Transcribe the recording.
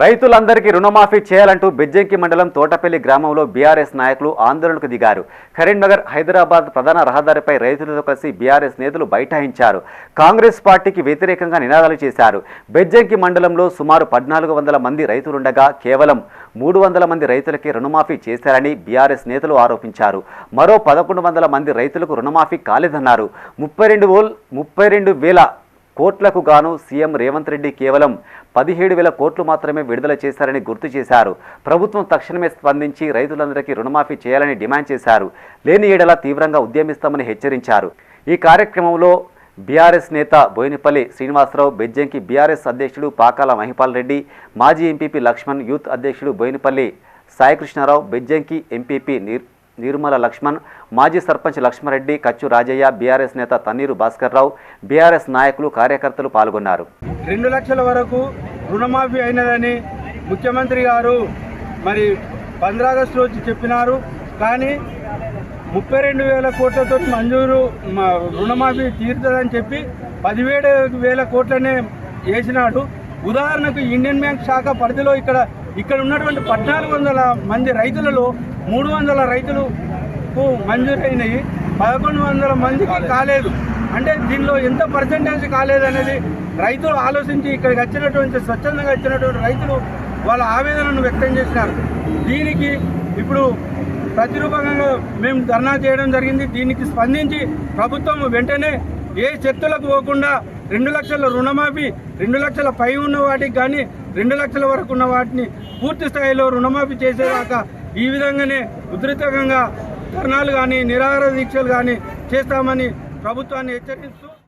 రైతులందరికీ రుణమాఫీ చేయాలంటూ బెజ్జంకి మండలం తోటపల్లి గ్రామంలో బీఆర్ఎస్ నాయకులు ఆందోళనకు దిగారు. కరీంనగర్ హైదరాబాద్ ప్రధాన రహదారిపై రైతులతో కలిసి బీఆర్ఎస్ నేతలు బైఠాయించారు. కాంగ్రెస్ పార్టీకి వ్యతిరేకంగా నినాదాలు చేశారు. బెజ్జంకి మండలంలో సుమారు పద్నాలుగు వందల మంది రైతులుండగా కేవలం మూడు వందల మంది రైతులకి రుణమాఫీ చేశారని బీఆర్ఎస్ నేతలు ఆరోపించారు. మరో పదకొండు వందల మంది రైతులకు రుణమాఫీ కాలేదన్నారు. ముప్పై రెండు ముప్పై రెండు వేల కోట్లకు గాను సీఎం రేవంత్ రెడ్డి కేవలం పదిహేడు వేల కోట్లు మాత్రమే విడుదల చేశారని గుర్తు చేశారు. ప్రభుత్వం తక్షణమే స్పందించి రైతులందరికీ రుణమాఫీ చేయాలని డిమాండ్ చేశారు. లేని ఏడల తీవ్రంగా ఉద్యమిస్తామని హెచ్చరించారు. ఈ కార్యక్రమంలో బీఆర్ఎస్ నేత బోయినపల్లి శ్రీనివాసరావు బెజ్జంకి బీఆర్ఎస్ అధ్యక్షుడు పాకాల మహిపాల్ రెడ్డి మాజీ ఎంపీపీ లక్ష్మణ్ యూత్ అధ్యక్షుడు బోయినపల్లి సాయికృష్ణారావు బెజ్జంకి ఎంపీపీ నిర్ నిర్మల లక్ష్మణ్ మాజీ సర్పంచ్ లక్ష్మారెడ్డి కచ్చు రాజయ్య బీఆర్ఎస్ నేత తన్నీరు భాస్కర్రావు బీఆర్ఎస్ నాయకులు కార్యకర్తలు పాల్గొన్నారు. రెండు లక్షల వరకు రుణమాఫీ అయినదని ముఖ్యమంత్రి గారు మరి ఆగస్టు రోజు చెప్పినారు. కానీ ముప్పై రెండు వేల కోట్లతో మంజూరు రుణమాఫీ తీరుతుందని చెప్పి పదివేడు వేల కోట్లనే వేసినాడు. ఉదాహరణకు ఇండియన్ బ్యాంక్ శాఖ పరిధిలో ఇక్కడ ఇక్కడ ఉన్నటువంటి పద్నాలుగు వందల మంది రైతులలో మూడు వందల రైతులకు మంజూరైనవి పదకొండు వందల మందికి కాలేదు. అంటే దీనిలో ఎంత పర్సెంటేజ్ కాలేదు అనేది రైతులు ఆలోచించి ఇక్కడికి వచ్చినటువంటి స్వచ్ఛందంగా వచ్చినటువంటి రైతులు వాళ్ళ ఆవేదనను వ్యక్తం చేసినారు. దీనికి ఇప్పుడు ప్రతిరూపంగా మేము ధర్నా చేయడం జరిగింది. దీనికి స్పందించి ప్రభుత్వం వెంటనే ఏ చర్చలకు పోకుండా రెండు లక్షల రుణమాఫీ రెండు లక్షల పై ఉన్న వాటికి కానీ రెండు లక్షల వరకు ఉన్న వాటిని పూర్తి స్థాయిలో రుణమాఫీ చేసేదాకా ఈ విధంగానే ఉధృతంగా ధర్నాలు కానీ నిరాహార దీక్షలు కానీ చేస్తామని ప్రభుత్వాన్ని హెచ్చరిస్తూ